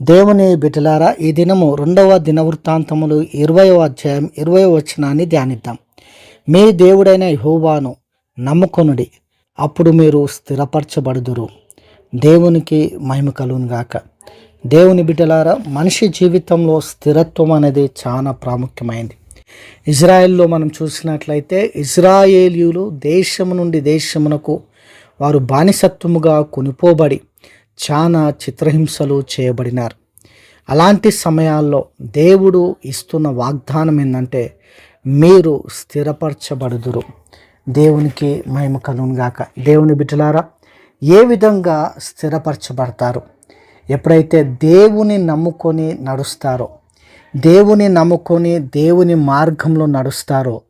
దేవుని బిడ్డలారా ఈ దినము రెండవ దినవృత్తాంతములు ఇరవయో అధ్యాయం ఇరవై వచనాన్ని ధ్యానిద్దాం. మీ దేవుడైన యహోవాను నమ్ముకొనుడి అప్పుడు మీరు స్థిరపరచబడుదురు. దేవునికి మహిమ కలుగునుగాక దేవుని బిడ్డలారా మనిషి జీవితంలో స్థిరత్వం అనేది చాలా ప్రాముఖ్యమైనది ఇజ్రాయెల్లో మనం చూసినట్లయితే ఇజ్రాయేలీయులు దేశము నుండి దేశమునకు వారు బానిసత్వముగా కొనిపోబడి చాలా చిత్రహింసలు చేయబడినారు. అలాంటి సమయాల్లో దేవుడు ఇస్తున్న వాగ్దానం ఏంటంటే మీరు స్థిరపరచబడుదురు. దేవునికి మహిమ కలుగును దేవుని బిడ్డలారా ఏ విధంగా స్థిరపరచబడతారు? ఎప్పుడైతే దేవుని నమ్ముకొని నడుస్తారో దేవుని నమ్ముకొని దేవుని మార్గంలో నడుస్తారో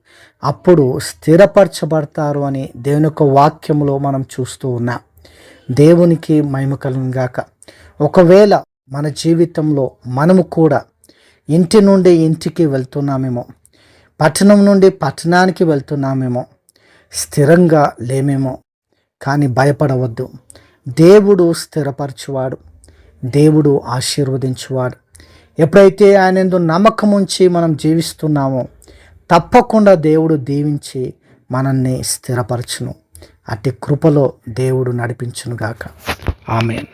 అప్పుడు స్థిరపరచబడతారు అని దేవుని యొక్క వాక్యంలో మనం చూస్తూ ఉన్నాం. దేవునికి మహిమ కలుగును గాక. ఒకవేళ మన జీవితంలో మనము కూడా ఇంటి నుండి ఇంటికి వెళ్తున్నామేమో పట్టణం నుండి పట్టణానికి వెళ్తున్నామేమో స్థిరంగా లేమేమో కానీ భయపడవద్దు. దేవుడు స్థిరపరచువాడు దేవుడు ఆశీర్వదించువాడు. ఎప్పుడైతే ఆయన ఎందు నమ్మకం ఉంచి మనం జీవిస్తున్నామో తప్పకుండా దేవుడు దీవించి మనల్ని స్థిరపరచును. అట్టి కృపలో దేవుడు నడిపించునుగాక. ఆమెన్.